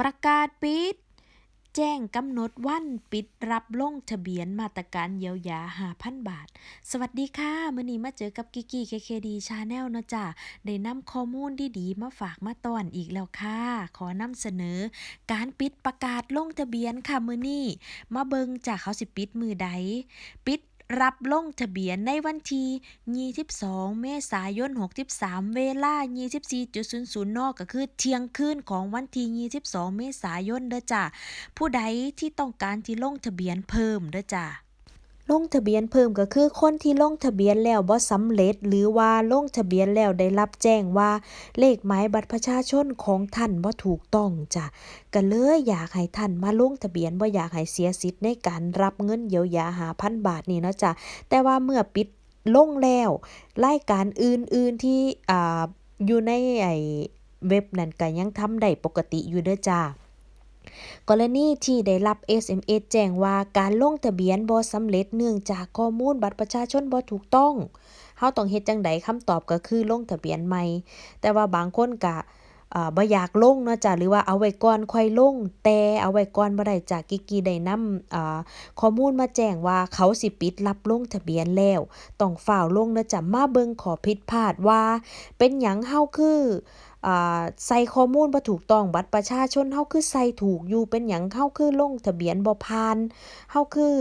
ประกาศปิด แจ้งกำหนดวันปิดรับลงทะเบียนมาตรการเยียวยา5,000บาท สวัสดีค่ะมื้อนี้มาเจอกับกิกกี้ KKD Channel เนาะจ้ะได้นำข้อมูลดีๆมาฝากมาตอนอีกแล้วค่ะ ขอนำเสนอ การปิดประกาศลงทะเบียนค่ะมื้อนี้มาเบิงจ้ะเขาสิปิดมือใดปิด รับลงทะเบียนในวันที่22 เมษายน 63 เวลา 24.00 น ก็คือเที่ยงคืนของวันที่22 เมษายนเด้อจ้ะผู้ใดที่ต้องการที่ลงทะเบียนเพิ่มเด้อจ้ะ ลงทะเบียนเพิ่มก็คือคนที่ลงทะเบียนแล้วบ่สำเร็จ หรือว่าลงทะเบียนแล้วได้รับแจ้งว่า เลขหมายบัตรประชาชนของท่านบ่ถูกต้องจ้ะก็เลยอยากให้ท่านมาลงทะเบียนบ่อยากให้เสียสิทธิ์ในการรับเงินเยียวยา5,000บาทนี่นะจ้ะแต่ว่าเมื่อปิดลงแล้วรายการอื่นๆที่อ่าอยู่ในไอเว็บนั้นก็ยังทำได้ปกติอยู่เด้อจ้ะ กรณีที่ได้รับ SMS แจ้งว่าการลงทะเบียนบ่สำเร็จเนื่องจากข้อมูลบัตรประชาชนบ่ถูกต้องเราต้องเฮ็ดจังใดคำตอบก็คือลงทะเบียนใหม่ แต่ว่าบางคนก็อ่าบ่อยากลงเนาะจ้ะหรือว่าเอาไว้ก่อนค่อยลง แต่เอาไว้ก่อนบ่ได้จ้ะกิกกี้ได้นำอ่าข้อมูลมาแจ้งว่าเขาสิปิดรับลงทะเบียนแล้วต้องฟ้าวลงเด้อจ้ะมาเบิ่งขอผิดพลาดว่า เป็นหยังเราคือ ใส่ข้อมูลบ่ถูกต้องบัตรประชาชนเราคือใส่ถูกอยู่เป็นหยังเราคือลงทะเบียนบ่ผ่านเราคือ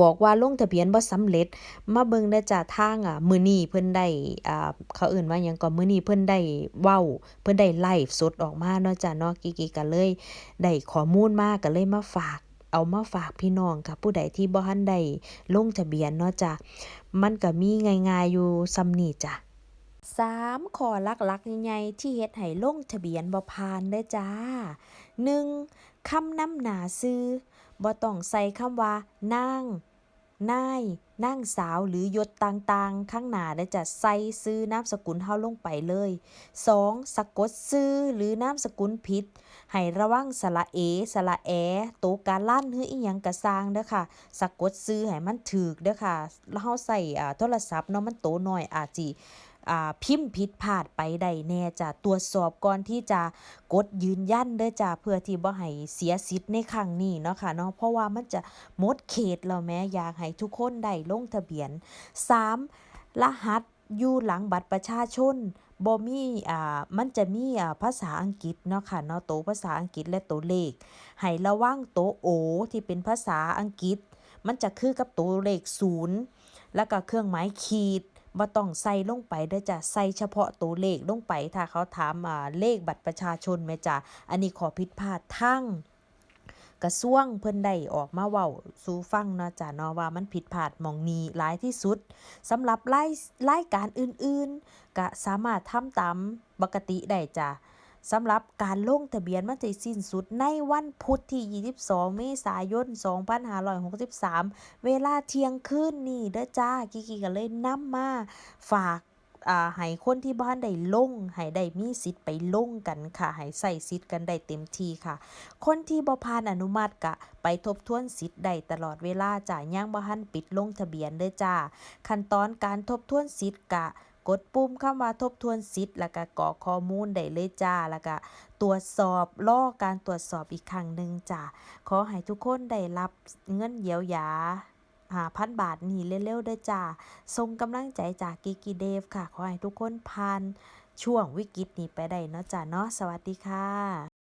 บอกว่าลงทะเบียนบ่สำเร็จ มาเบิ่งเด้จ้ะทางอ่ามื้อนี้เพิ่นได้อ่าเขาเอิ้นว่าหยังก็มื้อนี้เพิ่นได้เว้า เพิ่นได้ไลฟ์สดออกมาเนาะจ้ะเนาะกิกิก็เลยได้ข้อมูลมาก็เลยมาฝากเอามาฝากพี่น้องค่ะผู้ใดที่บ่ทันได้ลงทะเบียนเนาะจ้ะมันก็มีง่ายๆอยู่ส่ำนี้จ้ะ 3ข้อหลักๆใหญ่ๆที่เฮ็ดให้ลงทะเบียนบ่ผ่านเด้อจ้า 1. คำนำหน้าชื่อบ่ต้องใส่คำว่านางนายนางสาวหรือยศต่างๆ ข้างหน้าเด้จะใส่ชื่อนามสกุลเราลงไปเลย 2. สะกดชื่อหรือนามสกุลผิด ให้ระวังสระเอ สระแอโตการันหรืออิหยังก็สร้างเด้อค่ะ สะกดชื่อให้มันถูกเด้อค่ะเราใช้อ่าโทรศัพท์เนาะมันโตน้อยอาจสิ พิมพ์ผิดพลาดไปได้แน่จะตรวจสอบก่อนที่จะกดยืนยันเด้อจ้ะเพื่อที่บ่ให้เสียสิทธิ์ในครั้งนี้เนาะค่ะเนาะเพราะว่ามันจะหมดเขตแล้วแหมอยากให้ทุกคนได้ลงทะเบียน 3. รหัสอยู่หลังบัตรประชาชนบ่มีอ่ามันจะมีอ่าภาษาอังกฤษเนาะค่ะเนาะโตภาษาอังกฤษและโตเลข ให้ระวังโต O ที่เป็นภาษาอังกฤษ มันจะคือกับโตเลข0แล้วก็เครื่องหมายขีด บ่ต้องใส่ลงไปเด้อจ้ะใส่เฉพาะตัวเลขลงไปถ้าเขาถามอ่าเลขบัตรประชาชนแหมจ้ะอันนี้ขอผิดพลาดทั้งกระทรวงเพิ่นได้ออกมาเว้าสู่ฟังเนาะจ้ะเนาะว่ามันผิดพลาดมองนี้หลายที่สุดสำหรับรายรายการอื่นๆ ก็สามารถทำตามปกติได้จ้ะ สำหรับการลงทะเบียนมันสิสิ้นสุดในวันพุธที่ 22 เมษายน 2563 เวลาเที่ยงคืนนี้เด้อจ้ากิกิก็เลยนำมาฝากอ่าให้คนที่บ่ทันได้ลงให้ได้มีสิทธิ์ไปลงกันค่ะให้ใช้สิทธิ์กันได้เต็มที่ค่ะ คนที่บ่ผ่านอนุมัติก็ไปทบทวนสิทธิ์ได้ตลอดเวลาจ้ะยังบ่ทันปิดลงทะเบียนเด้อจ้า ขั้นตอนการทบทวนสิทธิ์ก็ กดปุ่มคำว่าทบทวนสิทธิ์แล้วก็กรอกข้อมูลได้เลยจ้าแล้วก็ตรวจสอบรอการตรวจสอบอีกครั้งหนึ่งจ้าขอให้ทุกคนได้รับเงินเยียวยาหาพันบาทนี่เร็วๆด้อจ้าส่งกำลังใจจากกิกกี้เดฟค่ะ ขอให้ทุกคนผ่านช่วงวิกฤตนี้ไปได้เนาะจ้าเนาะสวัสดีค่ะ